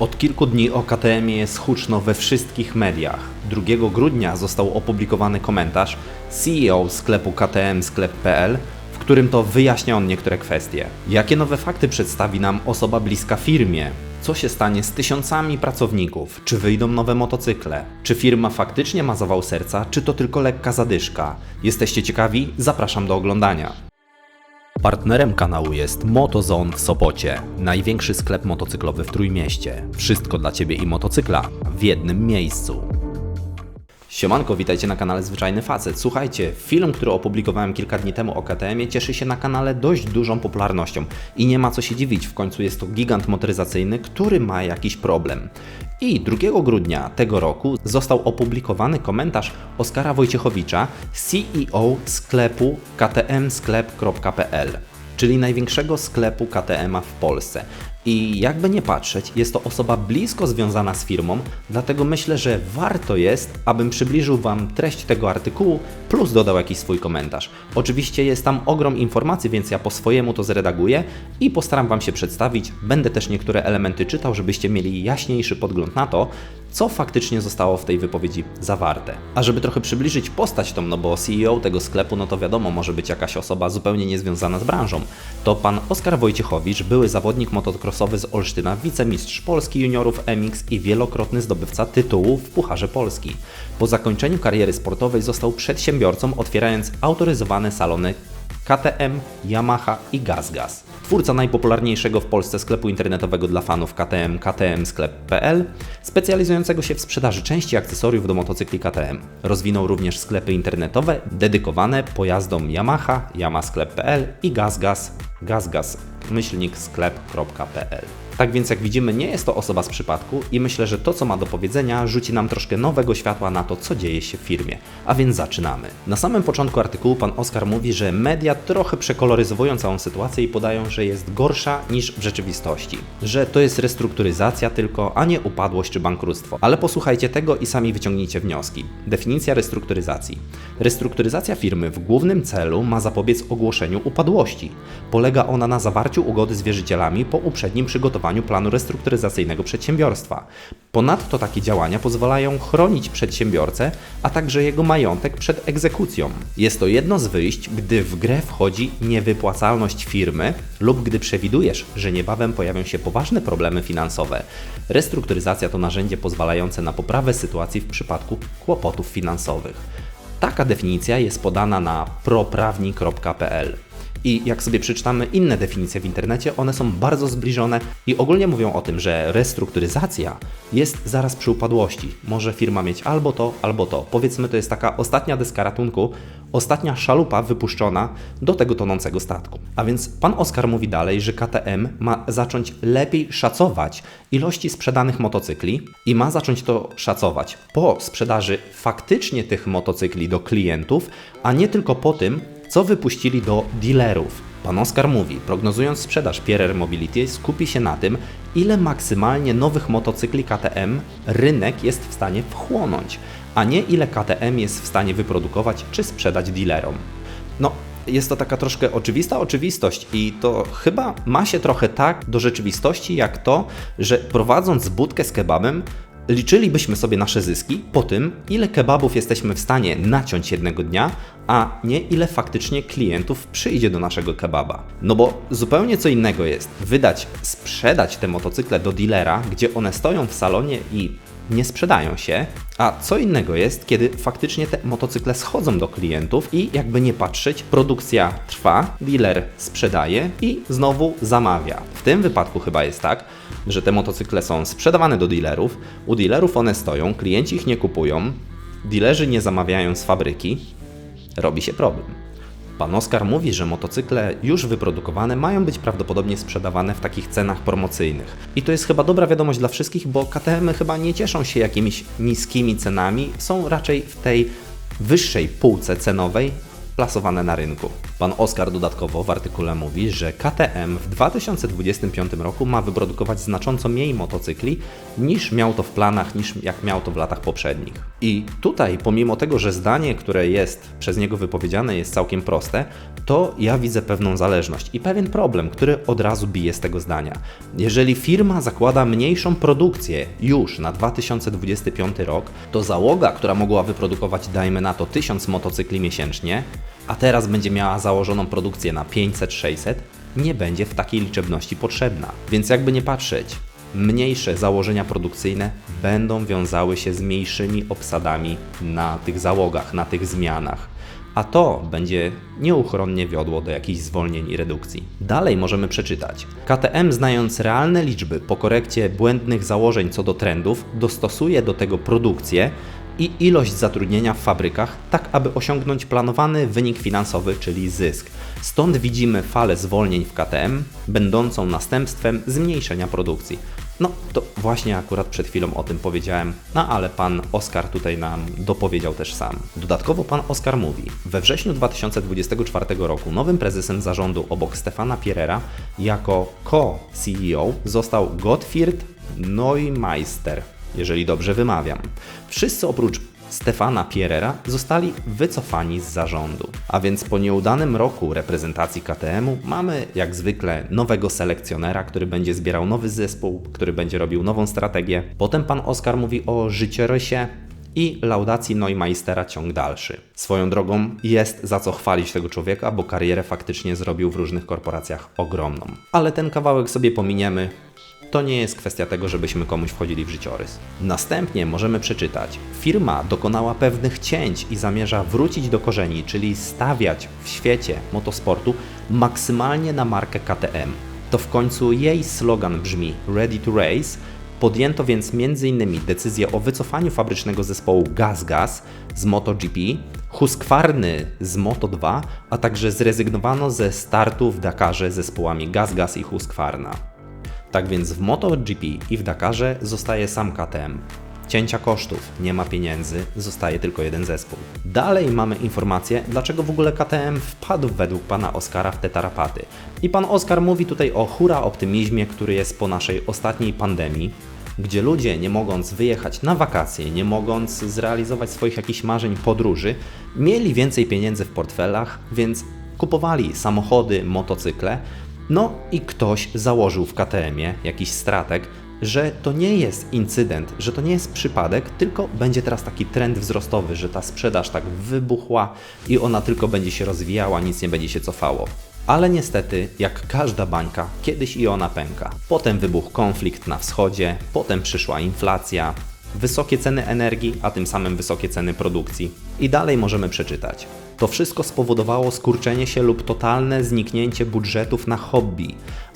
Od kilku dni o KTM jest huczno we wszystkich mediach. 2 grudnia został opublikowany komentarz CEO sklepu KTM sklep.pl, w którym to wyjaśnia on niektóre kwestie. Jakie nowe fakty przedstawi nam osoba bliska firmie? Co się stanie z tysiącami pracowników? Czy wyjdą nowe motocykle? Czy firma faktycznie ma zawał serca, czy to tylko lekka zadyszka? Jesteście ciekawi? Zapraszam do oglądania. Partnerem kanału jest MotoZone w Sopocie, największy sklep motocyklowy w Trójmieście. Wszystko dla Ciebie i motocykla w jednym miejscu. Siemanko, witajcie na kanale Zwyczajny Facet. Słuchajcie, film, który opublikowałem kilka dni temu o KTM cieszy się na kanale dość dużą popularnością i nie ma co się dziwić, w końcu jest to gigant motoryzacyjny, który ma jakiś problem. I 2 grudnia tego roku został opublikowany komentarz Oskara Wojciechowicza, CEO sklepu ktmsklep.pl czyli największego sklepu KTM-a w Polsce. I jakby nie patrzeć, jest to osoba blisko związana z firmą, dlatego myślę, że warto jest, abym przybliżył Wam treść tego artykułu, plus dodał jakiś swój komentarz. Oczywiście jest tam ogrom informacji, więc ja po swojemu to zredaguję i postaram Wam się przedstawić. Będę też niektóre elementy czytał, żebyście mieli jaśniejszy podgląd na to, co faktycznie zostało w tej wypowiedzi zawarte. A żeby trochę przybliżyć postać tą, no bo CEO tego sklepu, no to wiadomo, może być jakaś osoba zupełnie niezwiązana z branżą. To pan Oskar Wojciechowicz, były zawodnik motocrossowy z Olsztyna, wicemistrz Polski juniorów MX i wielokrotny zdobywca tytułu w Pucharze Polski. Po zakończeniu kariery sportowej został przedsiębiorcą, otwierając autoryzowane salony KTM, Yamaha i GazGaz. Twórca najpopularniejszego w Polsce sklepu internetowego dla fanów KTM, ktmsklep.pl, specjalizującego się w sprzedaży części akcesoriów do motocykli KTM. Rozwinął również sklepy internetowe dedykowane pojazdom Yamaha, yamasklep.pl i GazGaz, GazGaz, myślnik sklep.pl. Tak więc, jak widzimy, nie jest to osoba z przypadku i myślę, że to, co ma do powiedzenia, rzuci nam troszkę nowego światła na to, co dzieje się w firmie. A więc zaczynamy. Na samym początku artykułu pan Oskar mówi, że media trochę przekoloryzowują całą sytuację i podają, że jest gorsza niż w rzeczywistości. Że to jest restrukturyzacja tylko, a nie upadłość czy bankructwo. Ale posłuchajcie tego i sami wyciągnijcie wnioski. Definicja restrukturyzacji. Restrukturyzacja firmy w głównym celu ma zapobiec ogłoszeniu upadłości. Polega ona na zawarciu ugody z wierzycielami po uprzednim przygotowaniu planu restrukturyzacyjnego przedsiębiorstwa. Ponadto takie działania pozwalają chronić przedsiębiorcę, a także jego majątek przed egzekucją. Jest to jedno z wyjść, gdy w grę wchodzi niewypłacalność firmy lub gdy przewidujesz, że niebawem pojawią się poważne problemy finansowe. Restrukturyzacja to narzędzie pozwalające na poprawę sytuacji w przypadku kłopotów finansowych. Taka definicja jest podana na proprawni.pl. I jak sobie przeczytamy inne definicje w internecie, one są bardzo zbliżone i ogólnie mówią o tym, że restrukturyzacja jest zaraz przy upadłości. Może firma mieć albo to, albo to. Powiedzmy, to jest taka ostatnia deska ratunku, ostatnia szalupa wypuszczona do tego tonącego statku. A więc pan Oskar mówi dalej, że KTM ma zacząć lepiej szacować ilości sprzedanych motocykli i ma zacząć to szacować po sprzedaży faktycznie tych motocykli do klientów, a nie tylko po tym, co wypuścili do dealerów. Pan Oskar mówi, prognozując sprzedaż Pierre Mobility, skupi się na tym, ile maksymalnie nowych motocykli KTM rynek jest w stanie wchłonąć, a nie ile KTM jest w stanie wyprodukować czy sprzedać dealerom. No, jest to taka troszkę oczywista oczywistość i to chyba ma się trochę tak do rzeczywistości, jak to, że prowadząc budkę z kebabem, liczylibyśmy sobie nasze zyski po tym, ile kebabów jesteśmy w stanie naciąć jednego dnia, a nie ile faktycznie klientów przyjdzie do naszego kebaba. No bo zupełnie co innego jest wydać, sprzedać te motocykle do dealera, gdzie one stoją w salonie i nie sprzedają się, a co innego jest, kiedy faktycznie te motocykle schodzą do klientów i jakby nie patrzeć, produkcja trwa, dealer sprzedaje i znowu zamawia. W tym wypadku chyba jest tak, że te motocykle są sprzedawane do dealerów, u dealerów one stoją, klienci ich nie kupują, dealerzy nie zamawiają z fabryki, robi się problem. Pan Oskar mówi, że motocykle już wyprodukowane mają być prawdopodobnie sprzedawane w takich cenach promocyjnych. I to jest chyba dobra wiadomość dla wszystkich, bo KTM chyba nie cieszą się jakimiś niskimi cenami, są raczej w tej wyższej półce cenowej plasowane na rynku. Pan Oskar dodatkowo w artykule mówi, że KTM w 2025 roku ma wyprodukować znacząco mniej motocykli niż miał to w planach, niż jak miał to w latach poprzednich. I tutaj, pomimo tego, że zdanie, które jest przez niego wypowiedziane, jest całkiem proste, to ja widzę pewną zależność i pewien problem, który od razu bije z tego zdania. Jeżeli firma zakłada mniejszą produkcję już na 2025 rok, to załoga, która mogła wyprodukować, dajmy na to 1000 motocykli miesięcznie, a teraz będzie miała założoną produkcję na 500-600, nie będzie w takiej liczebności potrzebna. Więc jakby nie patrzeć, mniejsze założenia produkcyjne będą wiązały się z mniejszymi obsadami na tych załogach, na tych zmianach. A to będzie nieuchronnie wiodło do jakichś zwolnień i redukcji. Dalej możemy przeczytać. KTM, znając realne liczby po korekcie błędnych założeń co do trendów, dostosuje do tego produkcję i ilość zatrudnienia w fabrykach, tak aby osiągnąć planowany wynik finansowy, czyli zysk. Stąd widzimy falę zwolnień w KTM, będącą następstwem zmniejszenia produkcji. No, to właśnie akurat przed chwilą o tym powiedziałem, no ale pan Oskar tutaj nam dopowiedział też sam. Dodatkowo pan Oskar mówi, we wrześniu 2024 roku nowym prezesem zarządu obok Stefana Pierera jako co-CEO został Gottfried Neumeister, jeżeli dobrze wymawiam. Wszyscy oprócz Stefana Pierera zostali wycofani z zarządu. A więc po nieudanym roku reprezentacji KTM-u mamy jak zwykle nowego selekcjonera, który będzie zbierał nowy zespół, który będzie robił nową strategię. Potem pan Oskar mówi o życiorysie i laudacji Neumeistera ciąg dalszy. Swoją drogą jest za co chwalić tego człowieka, bo karierę faktycznie zrobił w różnych korporacjach ogromną. Ale ten kawałek sobie pominiemy, to nie jest kwestia tego, żebyśmy komuś wchodzili w życiorys. Następnie możemy przeczytać: Firma dokonała pewnych cięć i zamierza wrócić do korzeni, czyli stawiać w świecie motosportu maksymalnie na markę KTM. To w końcu jej slogan brzmi Ready to Race. Podjęto więc m.in. decyzję o wycofaniu fabrycznego zespołu GazGaz z MotoGP, Husqvarny z Moto2, a także zrezygnowano ze startu w Dakarze zespołami GazGaz i Husqvarna. Tak więc w MotoGP i w Dakarze zostaje sam KTM. Cięcia kosztów, nie ma pieniędzy, zostaje tylko jeden zespół. Dalej mamy informację, dlaczego w ogóle KTM wpadł według pana Oskara w te tarapaty. I pan Oskar mówi tutaj o hura optymizmie, który jest po naszej ostatniej pandemii, gdzie ludzie nie mogąc wyjechać na wakacje, nie mogąc zrealizować swoich jakichś marzeń podróży, mieli więcej pieniędzy w portfelach, więc kupowali samochody, motocykle, no i ktoś założył w KTM-ie, jakiś strateg, że to nie jest incydent, że to nie jest przypadek, tylko będzie teraz taki trend wzrostowy, że ta sprzedaż tak wybuchła i ona tylko będzie się rozwijała, nic nie będzie się cofało. Ale niestety, jak każda bańka, kiedyś i ona pęka. Potem wybuchł konflikt na wschodzie, potem przyszła inflacja, wysokie ceny energii, a tym samym wysokie ceny produkcji. I dalej możemy przeczytać. To wszystko spowodowało skurczenie się lub totalne zniknięcie budżetów na hobby,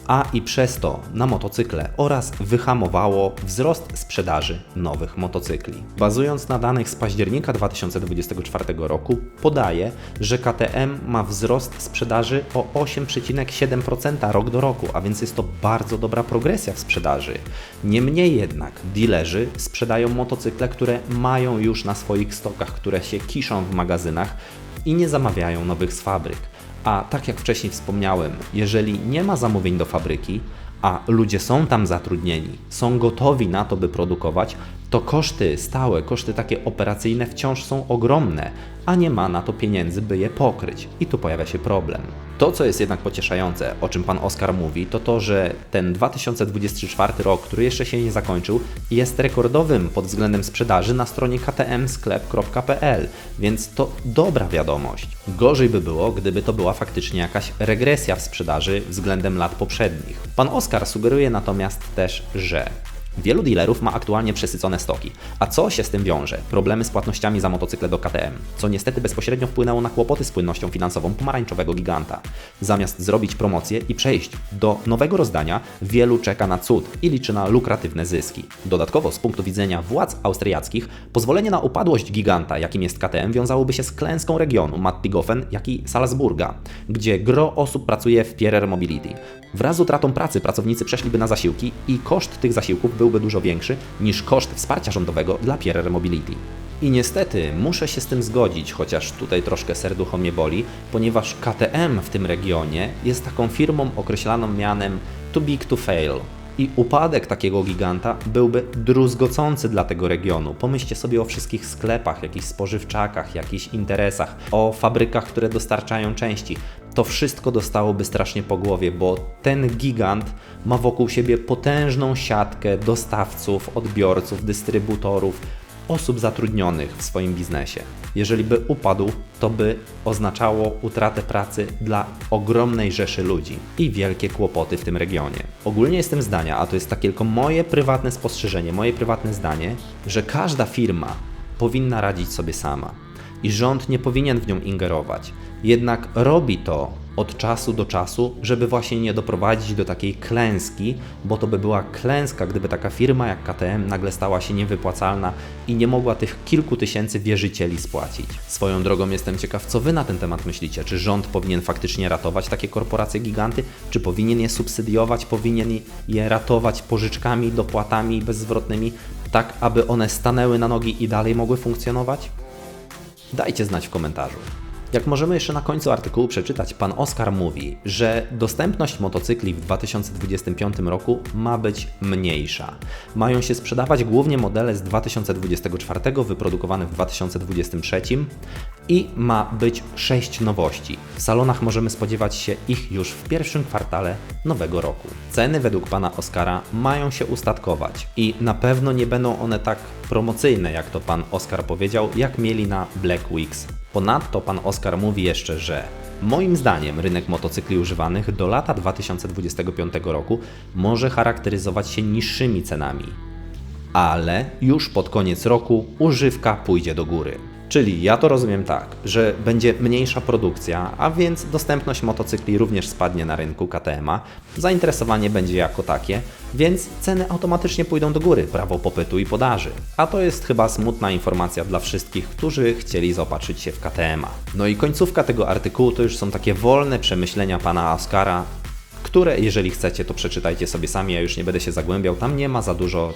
a i przez to na motocykle oraz wyhamowało wzrost sprzedaży nowych motocykli. Bazując na danych z października 2024 roku, podaje, że KTM ma wzrost sprzedaży o 8,7% rok do roku, a więc jest to bardzo dobra progresja w sprzedaży. Niemniej jednak dealerzy sprzedają motocykle, które mają już na swoich stokach, które się kiszą w magazynach i nie zamawiają nowych z fabryk. A tak jak wcześniej wspomniałem, jeżeli nie ma zamówień do fabryki, a ludzie są tam zatrudnieni, są gotowi na to, by produkować, to koszty stałe, koszty takie operacyjne wciąż są ogromne, a nie ma na to pieniędzy, by je pokryć. I tu pojawia się problem. To, co jest jednak pocieszające, o czym pan Oskar mówi, to to, że ten 2024 rok, który jeszcze się nie zakończył, jest rekordowym pod względem sprzedaży na stronie ktmsklep.pl, więc to dobra wiadomość. Gorzej by było, gdyby to była faktycznie jakaś regresja w sprzedaży względem lat poprzednich. Pan Oskar sugeruje natomiast też, że Wielu dealerów ma aktualnie przesycone stoki. A co się z tym wiąże? Problemy z płatnościami za motocykle do KTM, co niestety bezpośrednio wpłynęło na kłopoty z płynnością finansową pomarańczowego giganta. Zamiast zrobić promocję i przejść do nowego rozdania, wielu czeka na cud i liczy na lukratywne zyski. Dodatkowo z punktu widzenia władz austriackich, pozwolenie na upadłość giganta, jakim jest KTM, wiązałoby się z klęską regionu Mattigofen, jak i Salzburga, gdzie gro osób pracuje w Pierer Mobility. Wraz z utratą pracy pracownicy przeszliby na zasiłki i koszt tych zasiłków byłby dużo większy niż koszt wsparcia rządowego dla Pierer Mobility. I niestety muszę się z tym zgodzić, chociaż tutaj troszkę serducho mnie boli, ponieważ KTM w tym regionie jest taką firmą określaną mianem too big to fail. I upadek takiego giganta byłby druzgocący dla tego regionu. Pomyślcie sobie o wszystkich sklepach, jakichś spożywczakach, jakichś interesach, o fabrykach, które dostarczają części. To wszystko dostałoby strasznie po głowie, bo ten gigant ma wokół siebie potężną siatkę dostawców, odbiorców, dystrybutorów, osób zatrudnionych w swoim biznesie. Jeżeli by upadł, to by oznaczało utratę pracy dla ogromnej rzeszy ludzi i wielkie kłopoty w tym regionie. Ogólnie jestem zdania, a to jest takie tylko moje prywatne spostrzeżenie, moje prywatne zdanie, że każda firma powinna radzić sobie sama i rząd nie powinien w nią ingerować. Jednak robi to od czasu do czasu, żeby właśnie nie doprowadzić do takiej klęski, bo to by była klęska, gdyby taka firma jak KTM nagle stała się niewypłacalna i nie mogła tych kilku tysięcy wierzycieli spłacić. Swoją drogą jestem ciekaw, co Wy na ten temat myślicie. Czy rząd powinien faktycznie ratować takie korporacje giganty? Czy powinien je subsydiować? Powinien je ratować pożyczkami, dopłatami bezzwrotnymi, tak aby one stanęły na nogi i dalej mogły funkcjonować? Dajcie znać w komentarzu. Jak możemy jeszcze na końcu artykułu przeczytać, pan Oskar mówi, że dostępność motocykli w 2025 roku ma być mniejsza. Mają się sprzedawać głównie modele z 2024 wyprodukowane w 2023 i ma być 6 nowości. W salonach możemy spodziewać się ich już w pierwszym kwartale nowego roku. Ceny według pana Oskara mają się ustatkować i na pewno nie będą one tak promocyjne, jak to pan Oskar powiedział, jak mieli na Black Weeks Ponadto pan Oskar mówi jeszcze, że moim zdaniem rynek motocykli używanych do lata 2025 roku może charakteryzować się niższymi cenami, ale już pod koniec roku używka pójdzie do góry. Czyli ja to rozumiem tak, że będzie mniejsza produkcja, a więc dostępność motocykli również spadnie na rynku KTM-a, zainteresowanie będzie jako takie, więc ceny automatycznie pójdą do góry, prawo popytu i podaży. A to jest chyba smutna informacja dla wszystkich, którzy chcieli zaopatrzyć się w KTM-a. No i końcówka tego artykułu to już są takie wolne przemyślenia pana Oskara, które jeżeli chcecie, to przeczytajcie sobie sami, ja już nie będę się zagłębiał, tam nie ma za dużo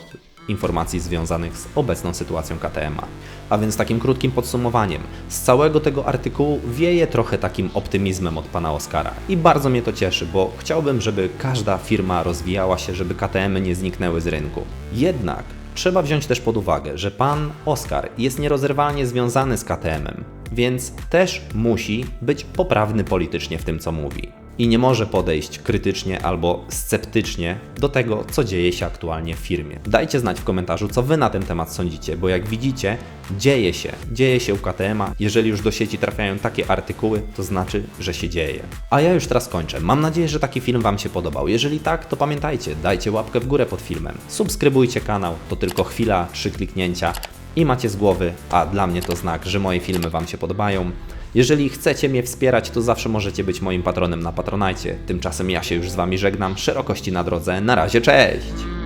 informacji związanych z obecną sytuacją KTM-a. A więc takim krótkim podsumowaniem, z całego tego artykułu wieje trochę takim optymizmem od pana Oskara i bardzo mnie to cieszy, bo chciałbym, żeby każda firma rozwijała się, żeby KTM-y nie zniknęły z rynku. Jednak trzeba wziąć też pod uwagę, że pan Oskar jest nierozerwalnie związany z KTM-em, więc też musi być poprawny politycznie w tym, co mówi i nie może podejść krytycznie albo sceptycznie do tego, co dzieje się aktualnie w firmie. Dajcie znać w komentarzu, co Wy na ten temat sądzicie, bo jak widzicie, dzieje się, dzieje się u KTM-a. Jeżeli już do sieci trafiają takie artykuły, to znaczy, że się dzieje. A ja już teraz kończę. Mam nadzieję, że taki film Wam się podobał. Jeżeli tak, to pamiętajcie, dajcie łapkę w górę pod filmem. Subskrybujcie kanał, to tylko chwila, trzy kliknięcia i macie z głowy, a dla mnie to znak, że moje filmy Wam się podobają. Jeżeli chcecie mnie wspierać, to zawsze możecie być moim patronem na Patronajcie. Tymczasem ja się już z Wami żegnam. Szerokości na drodze. Na razie, cześć!